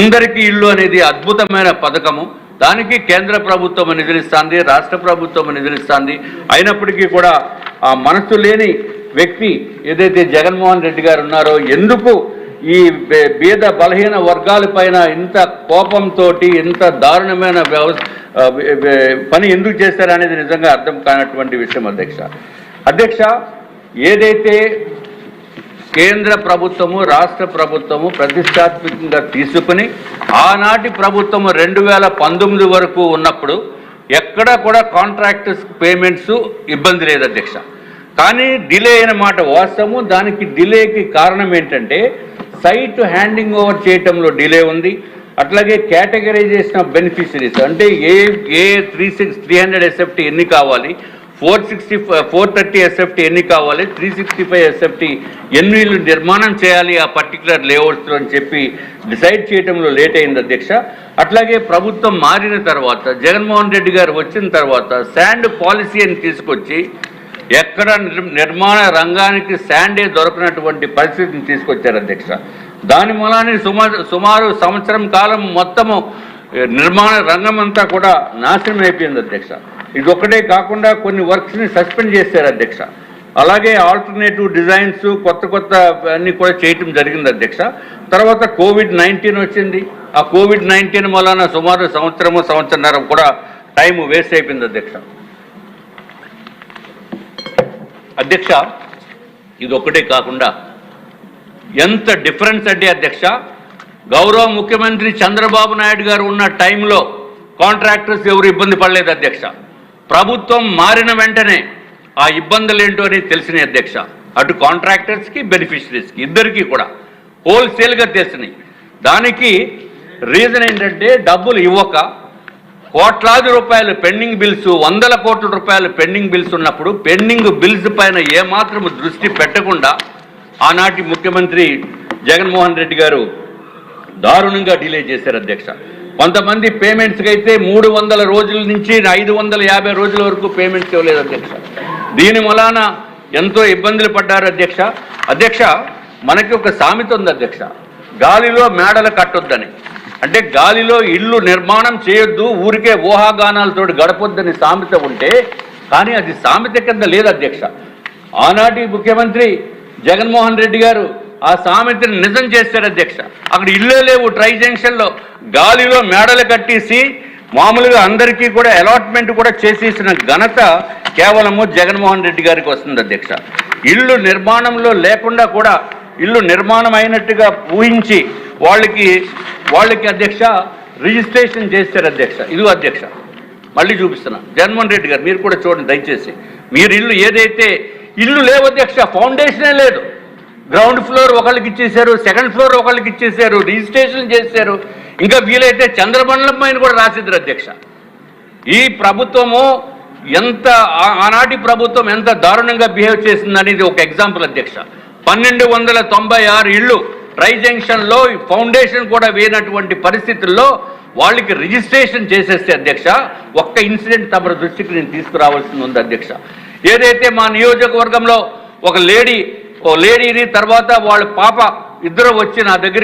అందరికీ ఇల్లు అనేది అద్భుతమైన పథకము. దానికి కేంద్ర ప్రభుత్వం నిధులిస్తుంది రాష్ట్ర ప్రభుత్వం నిధులిస్తుంది. అయినప్పటికీ కూడా ఆ మనసు లేని వ్యక్తి ఏదైతే జగన్మోహన్ రెడ్డి గారు ఉన్నారో ఎందుకు ఈ బీద బలహీన వర్గాలపైన ఇంత కోపంతో ఇంత దారుణమైన వ్యవస్థ పని ఎందుకు చేశారనేది నిజంగా అర్థం కానటువంటి విషయం అధ్యక్ష. అధ్యక్ష ఏదైతే కేంద్ర ప్రభుత్వము రాష్ట్ర ప్రభుత్వము ప్రతిష్టాత్మకంగా తీసుకుని ఆనాటి ప్రభుత్వము రెండు వేల పంతొమ్మిది వరకు ఉన్నప్పుడు ఎక్కడ కూడా కాంట్రాక్టర్స్ పేమెంట్స్ ఇబ్బంది లేదు అధ్యక్ష. కానీ డిలే అయిన మాట వాస్తవము. దానికి డిలేకి కారణం ఏంటంటే సైట్ హ్యాండింగ్ ఓవర్ చేయటంలో డిలే ఉంది. అట్లాగే కేటగరైజేషన్ ఆఫ్ బెనిఫిషరీస్ అంటే ఏ ఏ three six three hundred SFT ఎన్ని కావాలి four sixty four thirty SFT ఎన్ని కావాలి? త్రీ సిక్స్టీ ఫైవ్ ఎస్ఎఫ్టీ ఎన్ని నిర్మాణం చేయాలి ఆ పర్టికులర్ లేఅవుట్స్లో అని చెప్పి డిసైడ్ చేయడంలో లేట్ అయింది అధ్యక్ష. అట్లాగే ప్రభుత్వం మారిన తర్వాత జగన్మోహన్ రెడ్డి గారు వచ్చిన తర్వాత శాండ్ పాలసీ అని తీసుకొచ్చి ఎక్కడ నిర్- నిర్మాణ రంగానికి శాండే దొరకనటువంటి పరిస్థితిని తీసుకొచ్చారు అధ్యక్ష. దాని మూలాన్ని సుమారు సుమారు సంవత్సరం కాలం మొత్తము నిర్మాణ రంగం అంతా కూడా నాశనం అయిపోయింది అధ్యక్ష. ఇదొక్కటే కాకుండా కొన్ని వర్క్స్ని సస్పెండ్ చేశారు అధ్యక్ష. అలాగే ఆల్టర్నేటివ్ డిజైన్స్ కొత్త కొత్త అన్ని కూడా చేయటం జరిగింది అధ్యక్ష. తర్వాత కోవిడ్ నైన్టీన్ వచ్చింది. ఆ కోవిడ్ నైన్టీన్ వలన సుమారు సంవత్సరము సంవత్సరన్నర కూడా టైం వేస్ట్ అయిపోయింది అధ్యక్ష. అధ్యక్ష ఇదొక్కటే కాకుండా ఎంత డిఫరెన్స్ అంటే అధ్యక్ష. గౌరవ ముఖ్యమంత్రి చంద్రబాబు నాయుడు గారు ఉన్న టైంలో కాంట్రాక్టర్స్ ఎవరు ఇబ్బంది పడలేదు అధ్యక్ష. ప్రభుత్వం మారిన వెంటనే ఆ ఇబ్బందులు ఏంటో అనేది తెలిసినాయి అధ్యక్ష. అటు కాంట్రాక్టర్స్కి బెనిఫిషరీస్కి ఇద్దరికీ కూడా. హోల్సేల్గా తెలిసినాయి దానికి రీజన్ ఏంటంటే డబ్బులు ఇవ్వక కోట్లాది రూపాయలు పెండింగ్ బిల్స్ వందల కోట్ల రూపాయలు పెండింగ్ బిల్స్ ఉన్నప్పుడు పెండింగ్ బిల్స్ పైన ఏమాత్రం దృష్టి పెట్టకుండా ఆనాటి ముఖ్యమంత్రి జగన్మోహన్ రెడ్డి గారు దారుణంగా డిలే చేశారు అధ్యక్ష. కొంతమంది పేమెంట్స్కి అయితే మూడు వందల రోజుల నుంచి ఐదు వందల యాభై రోజుల వరకు పేమెంట్స్ ఇవ్వలేదు అధ్యక్ష. దీని వలన ఎంతో ఇబ్బందులు పడ్డారు అధ్యక్ష. అధ్యక్ష మనకి ఒక సామెత ఉంది అధ్యక్ష. గాలిలో మేడలు కట్టొద్దని. అంటే గాలిలో ఇల్లు నిర్మాణం చేయొద్దు ఊరికే ఊహాగానాలతో గడపొద్దని సామెత ఉంటే కానీ అది సామెత కింద లేదు అధ్యక్ష. ఆనాటి ముఖ్యమంత్రి జగన్మోహన్ రెడ్డి గారు ఆ సామెతని నిజం చేశారు అధ్యక్ష. అక్కడ ఇల్లే లేవు ట్రై జంక్షన్లో గాలిలో మేడలు కట్టేసి మామూలుగా అందరికీ కూడా అలాట్మెంట్ కూడా చేసేసిన ఘనత కేవలము జగన్మోహన్ రెడ్డి గారికి వస్తుంది అధ్యక్ష. ఇల్లు నిర్మాణంలో లేకుండా కూడా ఇల్లు నిర్మాణం అయినట్టుగా ఊహించి వాళ్ళకి వాళ్ళకి అధ్యక్ష రిజిస్ట్రేషన్ చేశారు అధ్యక్ష. ఇదిగో అధ్యక్ష మళ్ళీ చూపిస్తున్నా. జగన్మోహన్ రెడ్డి గారు మీరు కూడా చూడండి దయచేసి. మీరు ఇల్లు ఏదైతే ఇల్లు లేవు అధ్యక్ష ఫౌండేషనే లేదు. గ్రౌండ్ ఫ్లోర్ ఒకళ్ళకి ఇచ్చేశారు సెకండ్ ఫ్లోర్ ఒకళ్ళకి ఇచ్చేశారు రిజిస్ట్రేషన్ చేశారు. ఇంకా వీలైతే చంద్రమండలం పైన కూడా రాసిద్దరు అధ్యక్ష. ఈ ప్రభుత్వము ఎంత ఆనాటి ప్రభుత్వం ఎంత దారుణంగా బిహేవ్ చేసిందనేది ఒక ఎగ్జాంపుల్ అధ్యక్ష. పన్నెండు వందల తొంభై ఆరు ఇళ్ళు ట్రై జంక్షన్లో ఫౌండేషన్ కూడా వేయనటువంటి పరిస్థితుల్లో వాళ్ళకి రిజిస్ట్రేషన్ చేసేస్తే అధ్యక్ష ఒక్క ఇన్సిడెంట్ తమ దృష్టికి నేను తీసుకురావాల్సింది ఉంది అధ్యక్ష. ఏదైతే మా నియోజకవర్గంలో ఒక లేడీ ఓ లేడీని తర్వాత వాళ్ళ పాప ఇద్దరు వచ్చి నా దగ్గర